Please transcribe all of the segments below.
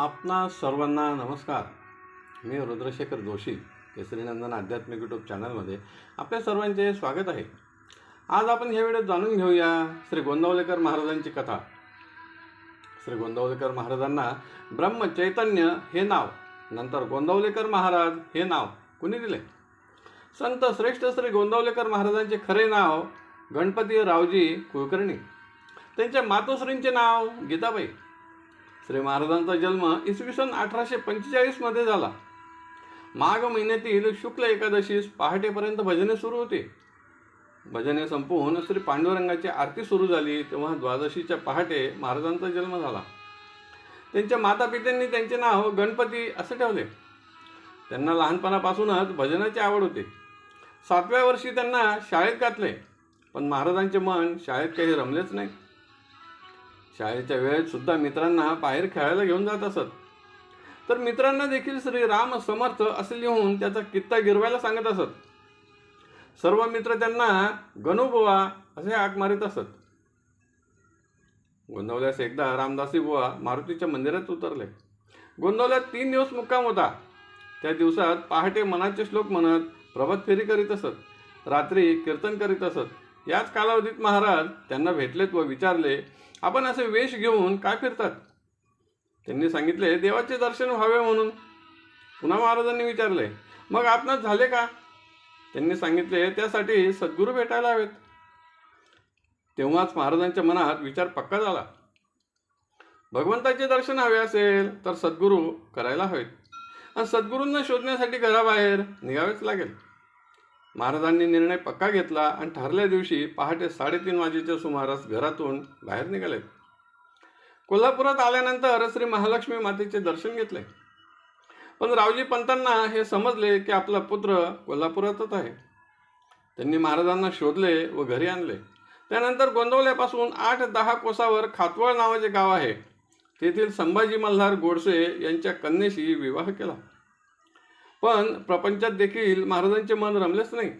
आपणा सर्वांना नमस्कार. मी रुद्रशेखर जोशी केसरीनंदन आध्यात्मिक यूट्यूब चॅनलमध्ये आपल्या सर्वांचे स्वागत आहे. आज आपण ह्या व्हिडिओत जाणून घेऊया श्री गोंदवलेकर महाराजांची कथा. श्री गोंदवलेकर महाराजांना ब्रह्मचैतन्य हे नाव नंतर गोंदवलेकर महाराज हे नाव कुणी दिले? संत श्रेष्ठ श्री गोंदवलेकर महाराजांचे खरे नाव गणपती रावजी कुलकर्णी. त्यांच्या मातोश्रींचे नाव गीताबाई. श्री महाराजांचा जन्म इसवी सन अठराशे पंचेचाळीसमध्ये झाला. माघ महिन्यातील शुक्ल एकादशीस पहाटेपर्यंत भजने सुरू होते. भजने संपवून श्री पांडुरंगाची आरती सुरू झाली तेव्हा द्वादशीच्या पहाटे महाराजांचा जन्म झाला. त्यांच्या मातापित्यांनी त्यांचे नाव गणपती असे ठेवले. त्यांना लहानपणापासूनच भजनाची आवड होती. सातव्या वर्षी त्यांना शाळेत घातले पण महाराजांचे मन शाळेत काही रमलेच नाही. शाळेच्या वेळेत सुद्धा मित्रांना बाहेर खेळायला घेऊन जात असत. तर मित्रांना देखील श्री राम समर्थ असे लिहून त्याचा कित्ता गिरवायला सांगत असत. सर्व मित्र त्यांना गणुबुवा असे हाक मारित असत. गोंदवल्यास एकदा रामदासी बुवा मारुतीच्या मंदिरात उतरले. गोंदवल्यात तीन दिवस मुक्काम होता. त्या दिवसात पहाटे मनाचे श्लोक म्हणत प्रभात फेरी करीत असत. रात्री कीर्तन करीत असत. याच कालावधीत महाराज त्यांना भेटलेत व विचारले आपण असे वेश घेऊन काय फिरतात? त्यांनी सांगितले देवाचे दर्शन व्हावे म्हणून. पुन्हा महाराजांनी विचारले मग आपणास झाले का? त्यांनी सांगितले त्यासाठी सद्गुरू भेटायला हवेत. तेव्हाच महाराजांच्या मनात विचार पक्का झाला. भगवंताचे दर्शन हवे असेल तर सद्गुरू करायला हवेत. आणि सद्गुरूंना शोधण्यासाठी घराबाहेर निघावेच लागेल. महाराजांनी निर्णय पक्का घेतला आणि ठरल्या दिवशी पहाटे साडेतीन वाजेच्या सुमारास घरातून बाहेर निघाले. कोल्हापुरात आल्यानंतर श्री महालक्ष्मी मातेचे दर्शन घेतले. पण रावजी पंतांना हे समजले की आपला पुत्र कोल्हापुरातच आहे. त्यांनी महाराजांना शोधले व घरी आणले. त्यानंतर गोंदवल्यापासून आठ दहा कोसावर खातवळ नावाचे गाव आहे. तेथील संभाजी मल्हार गोडसे यांच्या कन्येशी विवाह केला. पण प्रपंचात देखील महाराजांचे मन रमलेच नाही.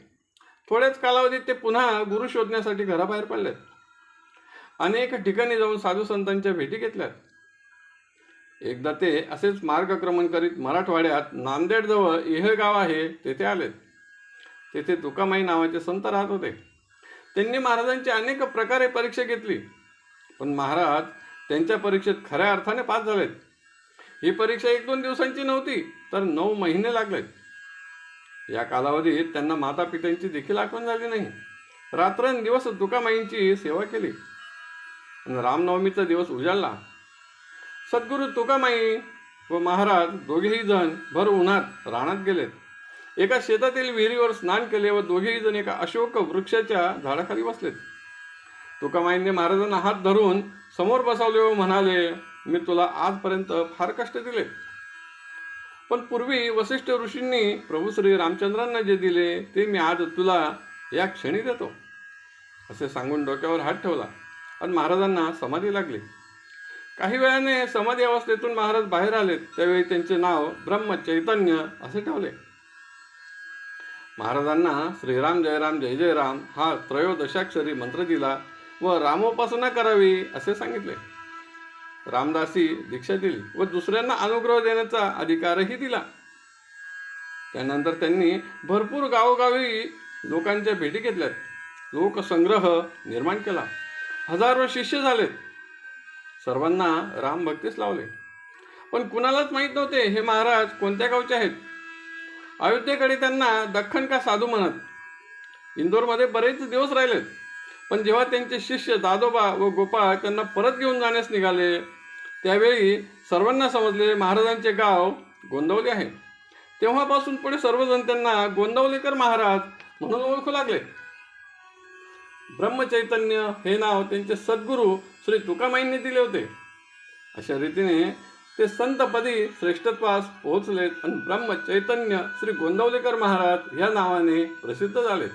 थोड्याच कालावधीत ते पुन्हा गुरु शोधण्यासाठी घराबाहेर पडलेत. अनेक ठिकाणी जाऊन साधू संतांच्या भेटी घेतल्यात. एकदा ते असेच मार्गक्रमण करीत मराठवाड्यात नांदेडजवळ येह गाव आहे तेथे आलेत. तेथे तुकामाई नावाचे संत राहत होते. त्यांनी महाराजांची अनेक प्रकारे परीक्षा घेतली. पण महाराज त्यांच्या परीक्षेत खऱ्या अर्थाने पास झालेत. ही परीक्षा एक दोन दिवसांची नव्हती तर नऊ महिने लागलेत. या कालावधीत त्यांना माता पित्यांची देखील आठवण झाली नाही. रात्रंदिवस तुकामाईंची सेवा केली. रामनवमीचा दिवस उजाडला सद्गुरू तुकामाई व महाराज दोघेही जण भर उन्हात रानात गेलेत. एका शेतातील विहिरीवर स्नान केले व दोघेही जण एका अशोक वृक्षाच्या झाडाखाली बसलेत. तुकामाईंनी महाराजांना हात धरून समोर बसवले व म्हणाले मी तुला आजपर्यंत फार कष्ट दिले. पण पूर्वी वसिष्ठ ऋषींनी प्रभू श्री रामचंद्रांना जे दिले ते मी आज तुला या क्षणी देतो. असे सांगून डोक्यावर हात ठेवला आणि महाराजांना समाधी लागली. काही वेळाने समाधी अवस्थेतून महाराज बाहेर आले त्यावेळी त्यांचे नाव ब्रह्म चैतन्य असे ठेवले. महाराजांना श्रीराम जयराम जय जय राम हा त्रयोदशाक्षरी मंत्र दिला व रामोपासना करावी असे सांगितले. रामदासी दीक्षा दिली व दुसऱ्यांना अनुग्रह देण्याचा अधिकारही दिला. त्यानंतर त्यांनी भरपूर गावोगावी लोकांच्या भेटी घेतल्यात. लोकसंग्रह निर्माण केला. हजारो शिष्य झालेत. सर्वांना राम भक्तीस लावले. पण कुणालाच माहीत नव्हते हे महाराज कोणत्या गावचे आहेत. अयोध्येकडे त्यांना दख्खन का साधू म्हणत. इंदोरमध्ये बरेच दिवस राहिलेत. पण जेव्हा त्यांचे शिष्य दादोबा व गोपाळ त्यांना परत घेऊन जाण्यास निघाले त्यावेळी सर्वांना समजले महाराजांचे गाव गोंदवले आहे. तेव्हापासून पुढे सर्वजण त्यांना गोंदवलेकर महाराज म्हणून ओळखू लागले. ब्रह्मचैतन्य हे नाव त्यांचे सद्गुरू श्री तुकामाईंनी दिले होते. अशा रीतीने ते संतपदी श्रेष्ठत्वास पोहोचलेत आणि ब्रह्मचैतन्य श्री गोंदवलेकर महाराज या नावाने प्रसिद्ध झाले.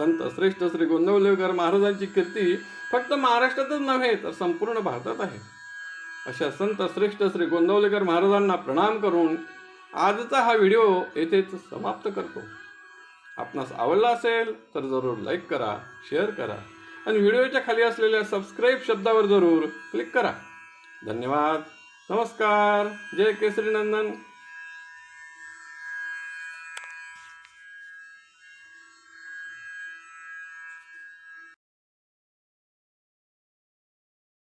संत श्रेष्ठ श्री गोंदवलेकर महाराजांची कीर्ती फक्त महाराष्ट्रातच नव्हे तर संपूर्ण भारतात आहे. अशा संत श्रेष्ठ श्री गोंदवलेकर महाराजांना प्रणाम करून आजचा हा व्हिडिओ येथेच समाप्त करतो. आपणास आवडला असेल तर जरूर लाईक करा शेअर करा आणि व्हिडिओच्या खाली असलेल्या सबस्क्राईब शब्दावर जरूर क्लिक करा. धन्यवाद. नमस्कार. जय केसरी नंदन.